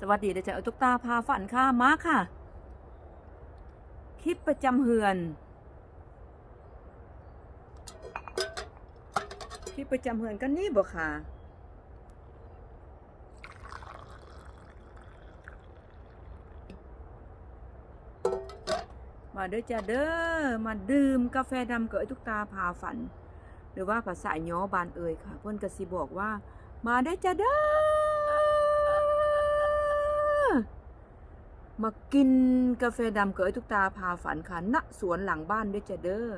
สวัสดีเดจะเอาตุกตาพาฝันค่ะมาค่ะ คลิปประจำเฮือน คลิปประจำเฮือนกันนี่บ่ค่ะ มาเด้อจ้าเด้อมาดื่มกาแฟดำกับไอ้ตุกตาพาฝัน หรือว่าภาษาย้อบานเอ่ยค่ะ เพิ่นก็สิบอกว่า มาได้จ้าเด้อ มากินกาแฟดำกับไอ้ตุกตาพาฝันค่ะณสวนหลังบ้านด้วยจ้าเด้อ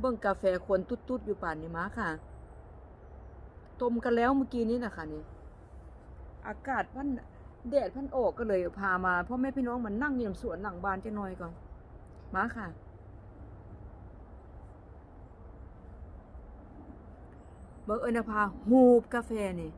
เบิ่งกาแฟคนตุ๊ดๆอยู่ป่านนี้มาค่ะ ต้มกันแล้วเมื่อกี้นี้นะคะนี่อากาศพันแดดพันออกก็เลยพามาพ่อแม่พี่น้องมันนั่งอยู่สวนหลังบ้านจะน่อยก่อนมาค่ะ เบิกเอิญภาหูบกาแฟนี่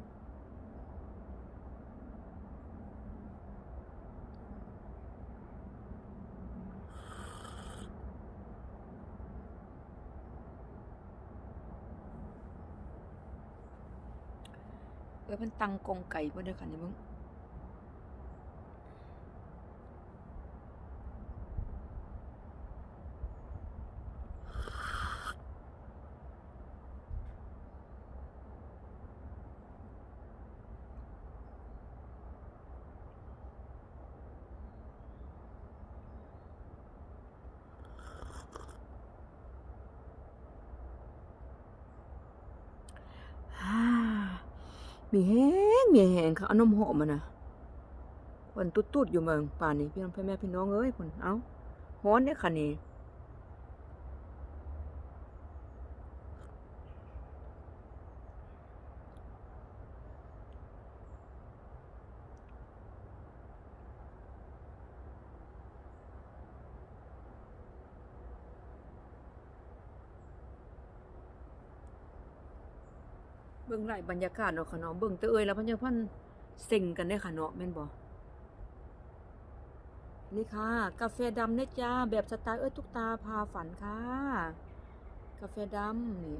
เออมันตังกงไก่บ่ได้ค่ะนี่มึง มีแห้งมีแห้งค่ะเอานมหอมมานะคนตุดๆอยู่เมืองป่านนี้พี่น้องพ่อแม่พี่น้องเอ้ยคุณเอ้าฮ้อนเนี่ยค่ะนี่ เบิ่งไรบรรยากาศเนาะค่ะเนาะเบิ่งเตะเอยแล้วพันยังพันเซ็งกันได้อค่ะเนาะแม่นบ่นี่ค่ะ กาแฟดำเนะจ้าแบบสไตล์เอ้ยทุกตาพาฝันค่ะ กาแฟดำนี่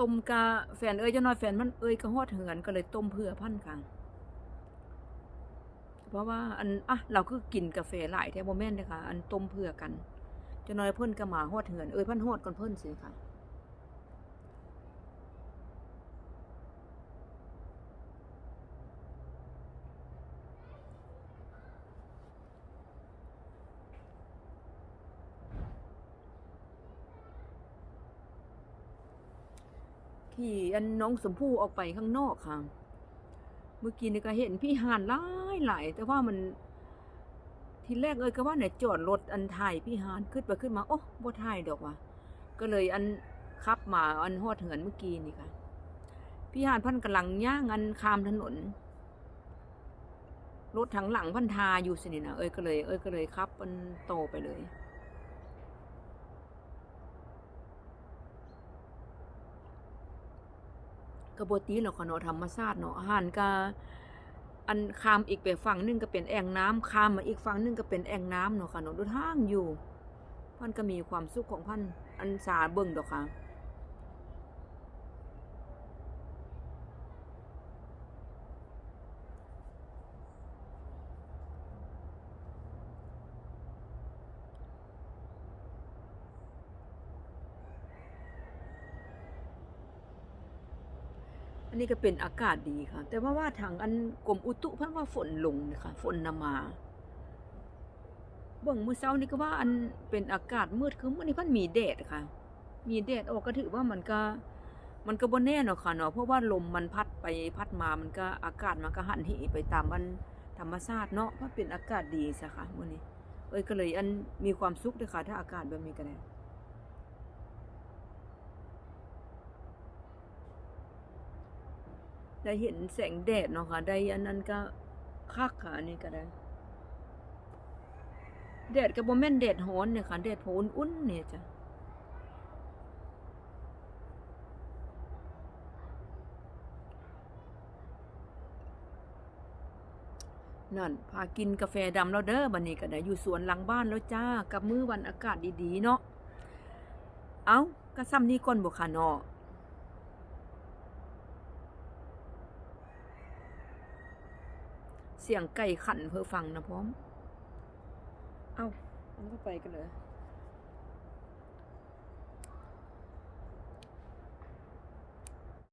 ต้มกาแฟนเอ้ยเจ้าน้อยแฟนมันเอ้ยก็ฮอดเหือนก็เลยต้มเพื่อพันค่ะเพราะว่าอันอะเราคือกินกาแฟหลายแท้โมเม่นเลยค่ะอันต้มเพื่อกันเจ้าน้อยเพิ่นก็มาฮอดเหือนเอ้ยเพิ่นฮอดก่อนเพิ่นสิค่ะ ขี่อันน้องสมพู่ออกไปข้างนอกค่ะ เมื่อกี้นี่ก็เห็นพี่หานหลายหลายแต่ว่ามัน ทีแรกเอ้ยก็ว่าเนี่ยจอดรถอันถ่ายพี่หานขึ้นไปขึ้นมา โอ้บ่ถ่ายดอกว่ะก็เลยอันขับมาอันฮอดเหินเมื่อกี้นี่ค่ะ พี่หานพันกำลังย่างอันขามถนนรถถังหลังพันทาอยู่สินี่นะเอ้ยก็เลย เอ้ยก็เลยขับมันโตไปเลย กระบตีเราขเนาะธรรมชาติเนาะอาหารก็อันข้ามอีกไปฝั่งหนึงก็เป็นแอ่งน้ำข้ามมาอีกฝั่งหนึงก็เป็นแอ่งน้ำเนาะค่ะเนาะดูทางอยู่พันก็มีความสุขของพันอันสาเบิ่งดอกค่ะ อันนี้ก็เป็นอากาศดีค่ะ แต่ว่าว่าทางอันกรมอุตุเพันว่าฝนลงนะคะฝนนำมาเบิ่งมื้อเช้านี่ก็ว่าอันเป็นอากาศมืดคือมื้อนี้เพันมีแดดค่ะ มีแดดออกก็ถือว่ามันก็มันก็บ่แน่เนาะค่ะเนาะเพราะว่าลมมันพัดไปพัดมามันก็อากาศมันก็หันเหไปตามมันธรรมชาติเนาะเพราะเป็นอากาศดีซะค่ะมื้อนี้เอ้ยก็เลยอันมีความสุขด้อค่ะ ถ้าอากาศแบบนี้ก็ได้ ได้เห็นแสงแดดเนาะค่ะได้อันนั้นก็คักค่ะอันนี้ก็ได้แดดก็บ่แม่นแดดร้อนเนี่ยค่ะแดดพออุ่นๆเนี่ยจ้ะนั่นพากินกาแฟดำแล้วเด้อบันนี้ก็ได้อยู่สวนหลังบ้านแล้วจ้า กับมื้อวันอากาศดีๆเนาะ เอา้าก็ซ้ำนี่ก้นบุค่ะเนาะ เสียงไก่ขันเพื่อฟังนะพร้อม เอา้ามันก็ไปกันเลย